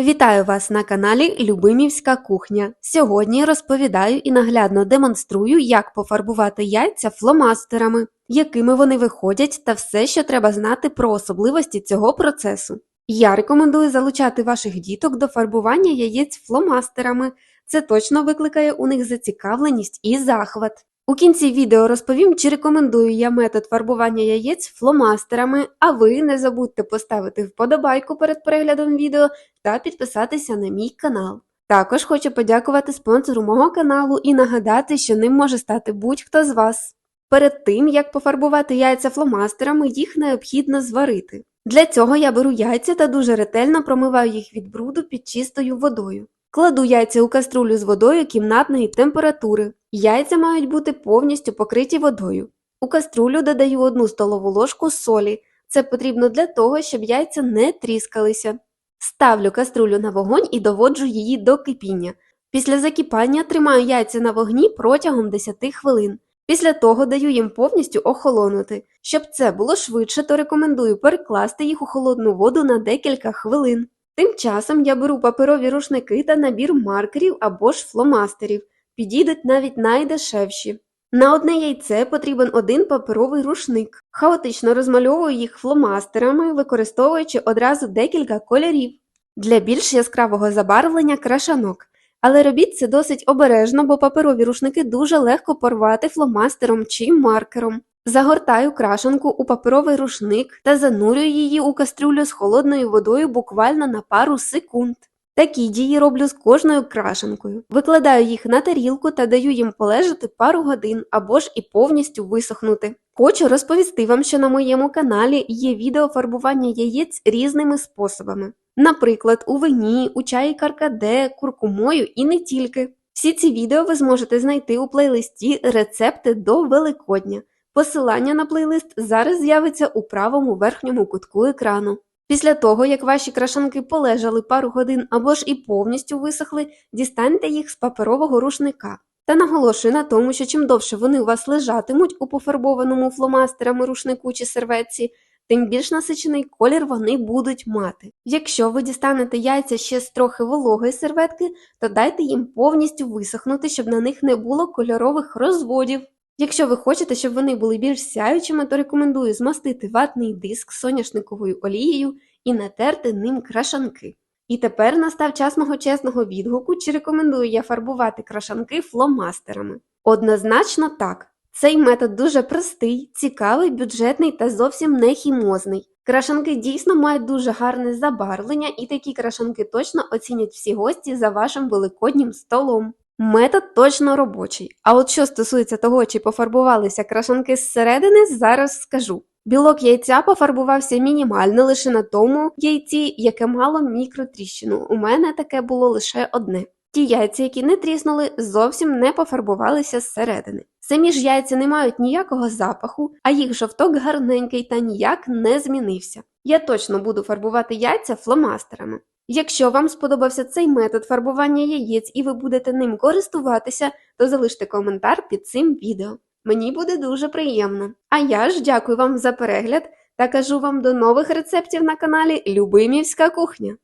Вітаю вас на каналі Любимівська кухня. Сьогодні розповідаю і наглядно демонструю, як пофарбувати яйця фломастерами, якими вони виходять, та все, що треба знати про особливості цього процесу. Я рекомендую залучати ваших діток до фарбування яєць фломастерами. Це точно викликає у них зацікавленість і захват. У кінці відео розповім, чи рекомендую я метод фарбування яєць фломастерами, а ви не забудьте поставити вподобайку перед переглядом відео та підписатися на мій канал. Також хочу подякувати спонсору мого каналу і нагадати, що ним може стати будь-хто з вас. Перед тим, як пофарбувати яйця фломастерами, їх необхідно зварити. Для цього я беру яйця та дуже ретельно промиваю їх від бруду під чистою водою. Кладу яйця у каструлю з водою кімнатної температури. Яйця мають бути повністю покриті водою. У каструлю додаю 1 столову ложку солі. Це потрібно для того, щоб яйця не тріскалися. Ставлю каструлю на вогонь і доводжу її до кипіння. Після закипання тримаю яйця на вогні протягом 10 хвилин. Після того даю їм повністю охолонути. Щоб це було швидше, то рекомендую перекласти їх у холодну воду на декілька хвилин. Тим часом я беру паперові рушники та набір маркерів або ж фломастерів. Підійдуть навіть найдешевші. На одне яйце потрібен один паперовий рушник. Хаотично розмальовую їх фломастерами, використовуючи одразу декілька кольорів. Для більш яскравого забарвлення крашанок. Але робіть це досить обережно, бо паперові рушники дуже легко порвати фломастером чи маркером. Загортаю крашанку у паперовий рушник та занурюю її у кастрюлю з холодною водою буквально на пару секунд. Такі дії роблю з кожною крашенкою. Викладаю їх на тарілку та даю їм полежати пару годин або ж і повністю висохнути. Хочу розповісти вам, що на моєму каналі є відео фарбування яєць різними способами. Наприклад, у вині, у чаї каркаде, куркумою і не тільки. Всі ці відео ви зможете знайти у плейлисті Рецепти до Великодня. Посилання на плейлист зараз з'явиться у правому верхньому кутку екрану. Після того, як ваші крашанки полежали пару годин або ж і повністю висохли, дістаньте їх з паперового рушника. Та наголошую на тому, що чим довше вони у вас лежатимуть у пофарбованому фломастерами рушнику чи серветці, тим більш насичений колір вони будуть мати. Якщо ви дістанете яйця ще з трохи вологої серветки, то дайте їм повністю висохнути, щоб на них не було кольорових розводів. Якщо ви хочете, щоб вони були більш сяючими, то рекомендую змастити ватний диск соняшниковою олією і натерти ним крашанки. І тепер настав час мого чесного відгуку, чи рекомендую я фарбувати крашанки фломастерами. Однозначно так. Цей метод дуже простий, цікавий, бюджетний та зовсім не хімозний. Крашанки дійсно мають дуже гарне забарвлення, і такі крашанки точно оцінять всі гості за вашим великоднім столом. Метод точно робочий. А от що стосується того, чи пофарбувалися крашанки зсередини, зараз скажу. Білок яйця пофарбувався мінімально лише на тому яйці, яке мало мікротріщину. У мене таке було лише одне. Ті яйця, які не тріснули, зовсім не пофарбувалися зсередини. Самі ж яйця не мають ніякого запаху, а їх жовток гарненький та ніяк не змінився. Я точно буду фарбувати яйця фломастерами. Якщо вам сподобався цей метод фарбування яєць і ви будете ним користуватися, то залиште коментар під цим відео. Мені буде дуже приємно. А я ж дякую вам за перегляд та кажу вам до нових рецептів на каналі Любимівська кухня.